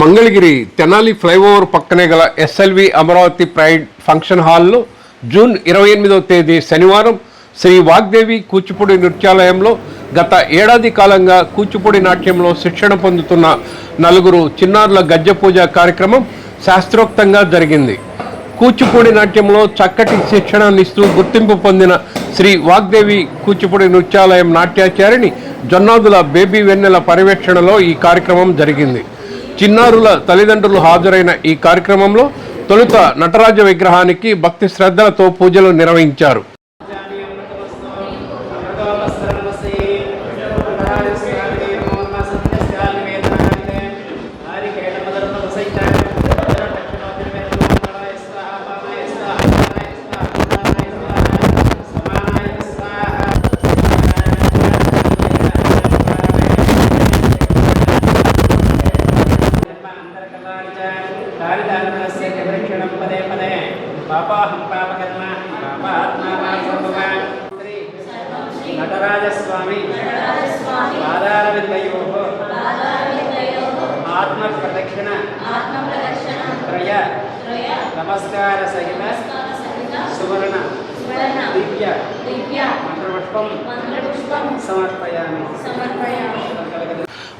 Mangalagiri Tenali flyover పక్కనే గల SLV Amaravati pride function హాల్లో జూన్ ఇరవై ఎనిమిదవ తేదీ శనివారం శ్రీ వాగ్దేవి కూచిపూడి నృత్యాలయంలో గత ఏడాది కాలంగా కూచిపూడి నాట్యంలో శిక్షణ పొందుతున్న నలుగురు చిన్నారుల గజ్జ పూజ కార్యక్రమం శాస్త్రోక్తంగా జరిగింది. కూచిపూడి నాట్యంలో చక్కటి శిక్షణనిస్తూ గుర్తింపు పొందిన శ్రీ వాగ్దేవి కూచిపూడి నృత్యాలయం నాట్యాచారిణి జొన్నాదుల బేబీ వెన్నెల పర్యవేక్షణలో ఈ కార్యక్రమం జరిగింది. చిన్నారుల తల్లిదండ్రులు హాజరైన ఈ కార్యక్రమంలో తొలుత నటరాజ విగ్రహానికి భక్తి శ్రద్ధలతో పూజలు నిర్వహించారు. నమస్కార సహిత. సువర్ణ. దివ్య.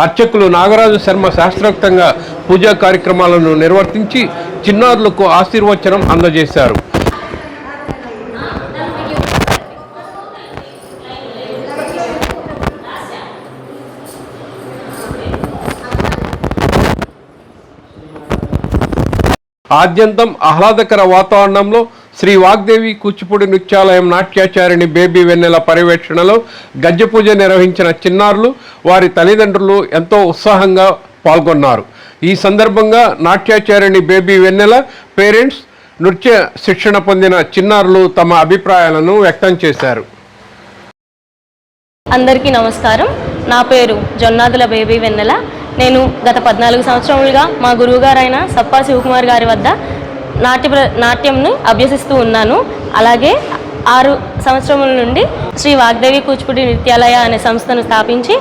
అర్చకులు నాగరాజు శర్మ శాస్త్రోక్తంగా పూజా కార్యక్రమాలను నిర్వర్తించి చిన్నారులకు ఆశీర్వచనం అందజేశారు. ఆద్యంతం ఆహ్లాదకర వాతావరణంలో శ్రీ వాగ్దేవి కూచిపూడి నృత్యాలయం నాట్యాచారిణి బేబీ వెన్నెల పర్యవేక్షణలో గజపూజ నిర్వహించిన చిన్నారులు వారి తల్లిదండ్రులు ఎంతో ఉత్సాహంగా పాల్గొన్నారు. ఈ సందర్భంగా నాట్యాచారిణి బేబీ వెన్నెల పేరెంట్స్ నృత్య శిక్షణ పొందిన చిన్నారులు తమ అభిప్రాయాలను వ్యక్తం చేశారు. అందరికీ నమస్కారం. నా పేరు జొన్నాదుల బేబీ వెన్నెల. నేను గత పద్నాలుగు సంవత్సరములుగా మా గురువుగారైన సప్పా శివకుమార్ గారి వద్ద నాట్య ప్ర- నాట్యంను అభ్యసిస్తూ ఉన్నాను. అలాగే ఆరు సంవత్సరముల నుండి శ్రీ వాగ్దేవి కూచిపూడి నృత్యాలయ అనే సంస్థను స్థాపించి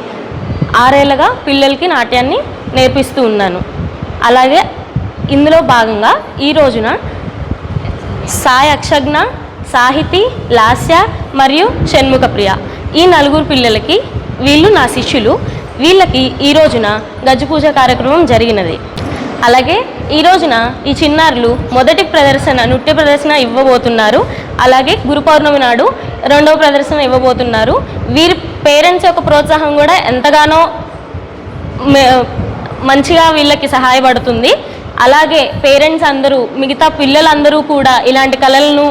ఆరేళ్ళుగా పిల్లలకి నాట్యాన్ని నేర్పిస్తూ ఉన్నాను. అలాగే ఇందులో భాగంగా ఈ రోజున సాయి అక్షజ్ఞ సాహితి లాస్య మరియు షణ్ముఖ ప్రియ ఈ నలుగురు పిల్లలకి వీళ్ళు నా శిష్యులు. వీళ్ళకి ఈ రోజున గజ్జ పూజ కార్యక్రమం జరిగినది. అలాగే ఈ రోజున ఈ చిన్నారులు మొదటి ప్రదర్శన నృత్య ప్రదర్శన ఇవ్వబోతున్నారు. అలాగే గురు పౌర్ణమి నాడు రెండవ ప్రదర్శన ఇవ్వబోతున్నారు. వీరి పేరెంట్స్ యొక్క ప్రోత్సాహం కూడా ఎంతగానో మంచిగా వీళ్ళకి సహాయపడుతుంది. అలాగే పేరెంట్స్ అందరూ మిగతా పిల్లలందరూ కూడా ఇలాంటి కళలను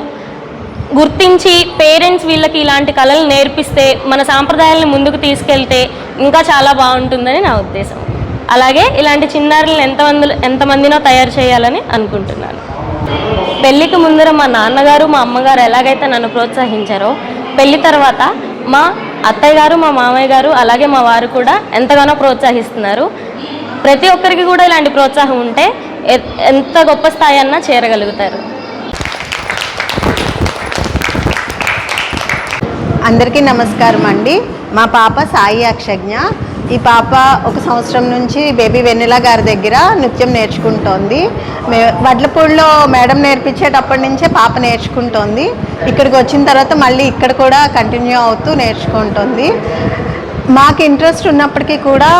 గుర్తించి పేరెంట్స్ వీళ్ళకి ఇలాంటి కళలు నేర్పిస్తే మన సాంప్రదాయాలను ముందుకు తీసుకెళ్తే ఇంకా చాలా బాగుంటుందని నా ఉద్దేశం. అలాగే ఇలాంటి చిన్నారులను ఎంతమంది ఎంతమందినో తయారు చేయాలని అనుకుంటున్నాను. పెళ్ళికి ముందర మా నాన్నగారు మా అమ్మగారు ఎలాగైతే నన్ను ప్రోత్సహించారో పెళ్ళి తర్వాత మా అత్తయ్య గారు మా మామయ్య గారు అలాగే మా వారు కూడా ఎంతగానో ప్రోత్సహిస్తున్నారు. ప్రతి ఒక్కరికి కూడా ఇలాంటి ప్రోత్సాహం ఉంటే ఎంత గొప్ప స్థాయి అన్నా చేరగలుగుతారు. అందరికీ నమస్కారం అండి. మా పాప సాయి అక్షజ్ఞ. ఈ పాప ఒక సంవత్సరం నుంచి బేబీ వెన్నెల గారి దగ్గర నృత్యం నేర్చుకుంటోంది. మే వడ్లపూడిలో మేడం నేర్పించేటప్పటి నుంచే పాప నేర్చుకుంటోంది. ఇక్కడికి వచ్చిన తర్వాత మళ్ళీ ఇక్కడ కూడా కంటిన్యూ అవుతూ నేర్చుకుంటుంది. మాకు ఇంట్రెస్ట్ ఉన్నప్పటికీ కూడా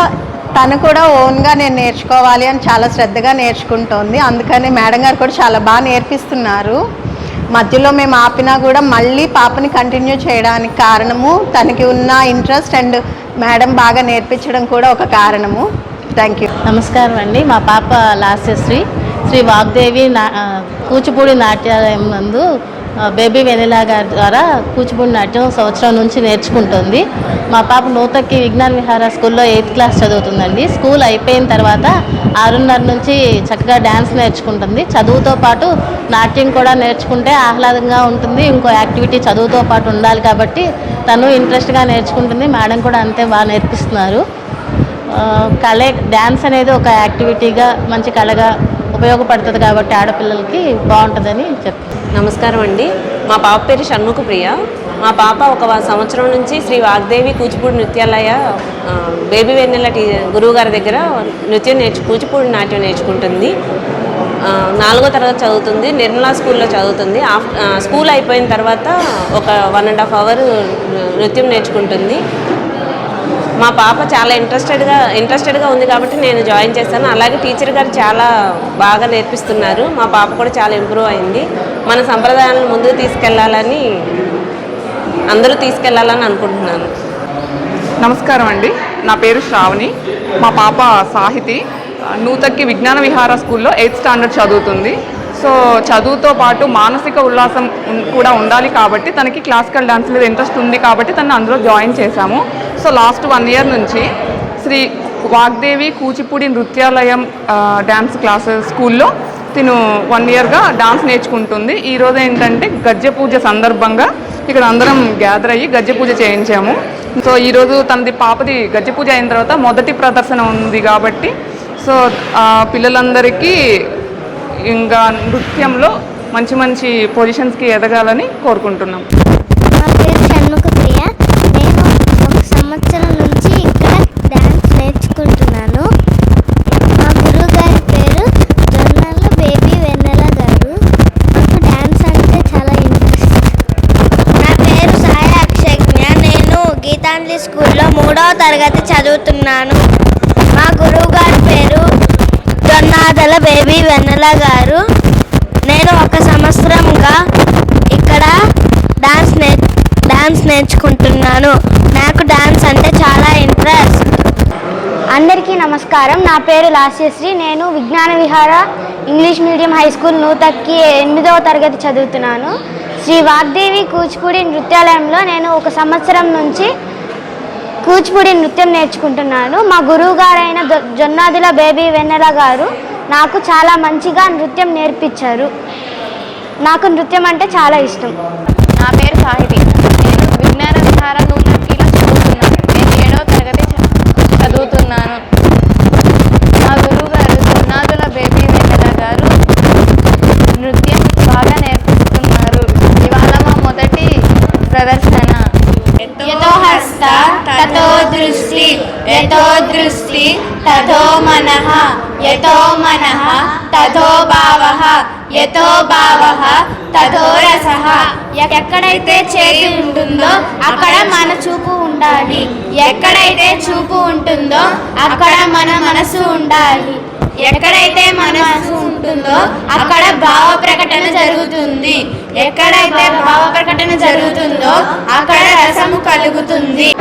తను కూడా ఓన్గా నేను నేర్చుకోవాలి అని చాలా శ్రద్ధగా నేర్చుకుంటోంది. అందుకని మేడం గారు కూడా చాలా బాగా నేర్పిస్తున్నారు. మధ్యలో మేము ఆపినా కూడా మళ్ళీ పాపని కంటిన్యూ చేయడానికి కారణము తనకి ఉన్న ఇంట్రెస్ట్ అండ్ మేడం బాగా నేర్పించడం కూడా ఒక కారణము. థ్యాంక్ యూ నమస్కారం అండి. మా పాప లాస్యశ్రీ శ్రీ. వాగ్దేవి నా కూచిపూడి నాట్యాలయం నందు బేబీ వెనిలా గారి ద్వారా కూచిపూడి నాట్యం సంవత్సరం నుంచి నేర్చుకుంటుంది. మా పాప నూతక్కి విజ్ఞాన విహార స్కూల్లో ఎయిత్ క్లాస్ చదువుతుందండి. స్కూల్ అయిపోయిన తర్వాత ఆరున్నర నుంచి చక్కగా డ్యాన్స్ నేర్చుకుంటుంది. చదువుతో పాటు నాట్యం కూడా నేర్చుకుంటే ఆహ్లాదంగా ఉంటుంది. ఇంకో యాక్టివిటీ చదువుతో పాటు ఉండాలి కాబట్టి తను ఇంట్రెస్ట్గా నేర్చుకుంటుంది. మేడం కూడా అంతే బాగా నేర్పిస్తున్నారు. కళే డ్యాన్స్ అనేది ఒక యాక్టివిటీగా మంచి కళగా ఉపయోగపడుతుంది కాబట్టి ఆడపిల్లలకి బాగుంటుందని చెప్తాను నమస్కారం అండి. మా పాప పేరు షణ్ముఖ ప్రియ. మా పాప ఒక సంవత్సరం నుంచి శ్రీ వాగ్దేవి కూచిపూడి నృత్యాలయ బేబీ వెన్నెల టీ గురువు గారి దగ్గర నృత్యం నేర్చు కూచిపూడి నాట్యం నేర్చుకుంటుంది. నాలుగో తరగతి చదువుతుంది. నిర్మలా స్కూల్లో చదువుతుంది. ఆఫ్ స్కూల్ అయిపోయిన తర్వాత ఒక వన్ అండ్ హాఫ్ అవర్ నృత్యం నేర్చుకుంటుంది. మా పాప చాలా ఇంట్రెస్టెడ్గా ఇంట్రెస్టెడ్గా ఉంది కాబట్టి నేను జాయిన్ చేశాను. అలాగే టీచర్ గారు చాలా బాగా నేర్పిస్తున్నారు. మా పాప కూడా చాలా ఇంప్రూవ్ అయింది. మన సంప్రదాయాలను ముందుకు తీసుకెళ్ళాలని అందరూ తీసుకెళ్ళాలని అనుకుంటున్నాను. నమస్కారం అండి. నా పేరు శ్రావణి. మా పాప సాహితి. నూతక్కి విజ్ఞాన విహార స్కూల్లో ఎయిత్ స్టాండర్డ్ చదువుతుంది. సో చదువుతో పాటు మానసిక ఉల్లాసం కూడా ఉండాలి కాబట్టి తనకి క్లాసికల్ డాన్స్ మీద ఇంట్రెస్ట్ ఉంది కాబట్టి తను అందులో జాయిన్ చేశాము. సో లాస్ట్ వన్ ఇయర్ నుంచి శ్రీ వాగ్దేవి కూచిపూడి నృత్యాలయం డ్యాన్స్ క్లాసెస్ స్కూల్లో తిను వన్ ఇయర్గా డాన్స్ నేర్చుకుంటుంది. ఈరోజు ఏంటంటే గజ్జె పూజ సందర్భంగా ఇక్కడ అందరం గ్యాదర్ అయ్యి గజ్జె పూజ చేయించాము. సో ఈరోజు తనది పాపది గజ్జె పూజ అయిన తర్వాత మొదటి ప్రదర్శన ఉంది కాబట్టి సో పిల్లలందరికీ ఇంకా నృత్యంలో మంచి మంచి పొజిషన్స్కి ఎదగాలని కోరుకుంటున్నాం నా పేరు షణ్ముఖ ప్రియ నేను ఒక సంవత్సరం నుంచి ఇక్కడ డ్యాన్స్ నేర్చుకుంటున్నాను మా గురువు గారి పేరు జొన్నల బేబీ వెన్నెల గారు నాకు డ్యాన్స్ అంటే చాలా ఇంట్రెస్ట్ నా పేరు సాయి అక్షజ్ఞ నేను గీతాంజలి స్కూల్లో మూడవ తరగతి చదువుతున్నాను. మా గురువు గారి పేరు జొన్నాదల బేబీ వెన్నెల గారు. నేను ఒక సంవత్సరంగా ఇక్కడ డాన్స్ నే డాన్స్ నేర్చుకుంటున్నాను. నాకు డాన్స్ అంటే చాలా ఇంట్రెస్ట్. అందరికీ నమస్కారం. నా పేరు లాస్యశ్రీ. నేను Vignana Vihara English medium high school Nutakki ఎనిమిదవ తరగతి చదువుతున్నాను. శ్రీ వాగ్దేవి కూచిపూడి నృత్యాలయంలో నేను ఒక సంవత్సరం నుంచి కూచిపూడి నృత్యం నేర్చుకుంటున్నాను. మా గురువు గారైన జొన్నాదుల జొన్నాదిల బేబీ వెన్నెల గారు నాకు చాలా మంచిగా నృత్యం నేర్పించారు. నాకు నృత్యం అంటే చాలా ఇష్టం. నా పేరు సాహితి నేను విజ్ఞాన విహార నూతనకిలో చదువుతున్నాను నేను ఏడవ తరగతి చ- చదువుతున్నాను మా గురువు గారు జొన్నాదుల బేబీ వెన్నెల గారు నృత్యం బాగా నేర్పిస్తున్నారు ఇవాళ మా మొదటి ప్రదర్శన యతో హస్త తతో దృష్టి యతో దృష్టి తథో మనః యతో మనః తథో భావ యతో భావ తథో రసః. ఎక్కడైతే చేతి ఉంటుందో అక్కడ మన చూపు ఉండాలి. ఎక్కడైతే చూపు ఉంటుందో అక్కడ మన మనసు ఉండాలి. ఎక్కడైతే మనసు ఉంటుందో అక్కడ భావ ప్రకటన జరుగుతుంది. ఎక్కడైతే భావ ప్రకటన జరుగుతుందో అక్కడ రసము కలుగుతుంది.